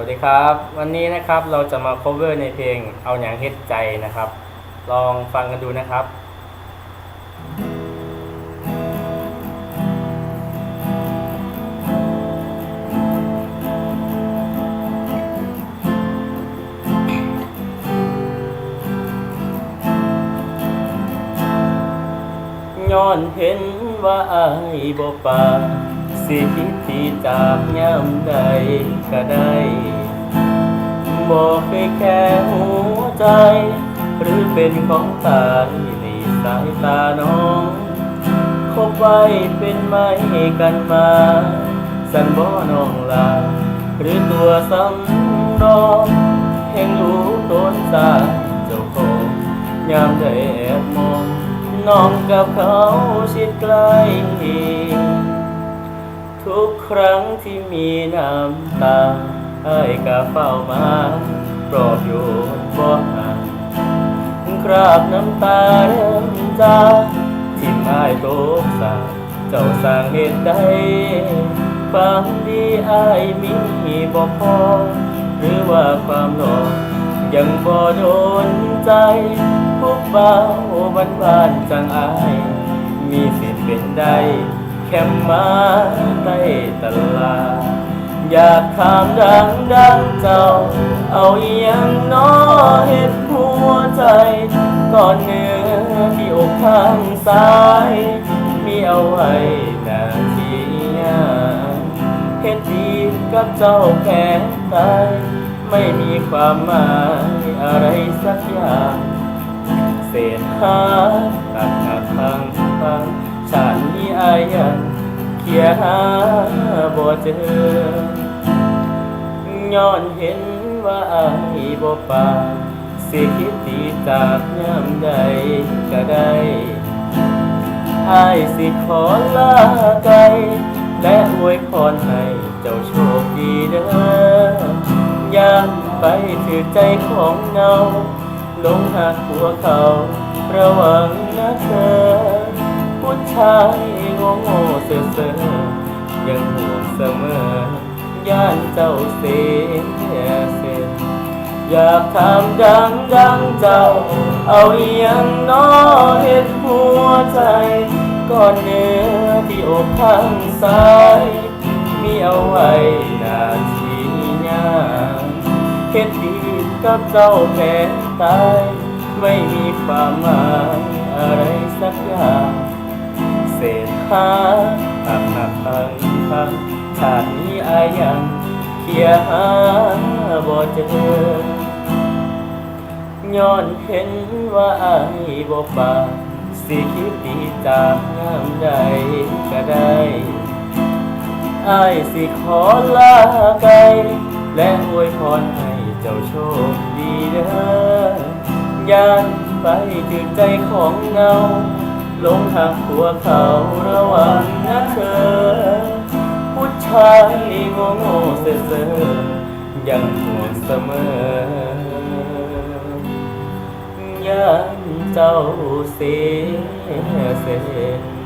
วัสดีครับ วันนี้นะครับเราจะมา cover ในเพลงเอาอย่างเฮ็ดใจนะครับ ลองฟังกันดูนะครับย้อนเห็นว่าอายบ่ปา สิคิดที่จากยามใดก็ได้บอกให้แค่หัวใจ หรือเป็นของตายในสายตาน้องคบไว้เป็นไม้กันมา สันบ่น้องลา หรือตัวสำรองแห่งรู้ต้นสาเจ้าของยามได้แอบมอง น้องกับเขาชิดใกล้ ครั้งที่มีน้ำตาไอ้ายก็เฝ้ามาปลอบโยนบ่ห่างคราบน้ำตาเริ่มจางทิ่มอายตกสาเจ้าสร้างเหตุใดฟังดีอายมีบ่พอ หรือว่าความหลอกยังบ่โดนใจพบเบาบ้านบ้านจังอาย มีสิทธิ์เป็นได้ แค่มาใต้ตลาดอยากถามดังดังเจ้า เอาอหยังน้อเห็ดหัวใจ ก่อนเนื้อที่อกข้างซ้าย มีเอาไว้นาที่ยากเห็ดดีกับเจ้าแค่ตายไม่มีความหมายอะไรสักอย่าง เศษหาตัด ยยังเขียหาบ่เจอย้อนเห็นว่าอายบ่ปาสิคิดดีจากยามใดก็ได้อายสิขอลาไกลและอวยพรให้เจ้าโชคดีเด้อย่างไปถือใจของเงาลงหักหัวเขาระวังนะเธอ ผู้ชายโง่โง่ๆเซ่อเซ่อยังห่วงเสมอย่านเจ้าเสียเสียอยากถามดังดังเจ้า เอาอหยังน้อเห็ดหัวใจก่อนเนื้อที่อกข้างซ้าย มีเอาไว้นาที่ยากเฮ็ดดีกับเจ้าแพ้ตาย ไม่มีความหมายอะไรสักอย่าง หาหักหักพังพังชาตินี้อายังเขียหาบ่เจอย้อนเห็นว่าอายบ่ปาสิคิดดีจากงามใดก็ได้อายสิขอลาไกลและอวยพรให้เจ้าโชคดีเด้อย่านไปถึงใจของเงา ลงหักหัวเขาระวังนะเธอ ผู้ชายโง่โง่ๆเซ่อเซ่อยังห่วงเสมอย่านเจ้าเสียเส้น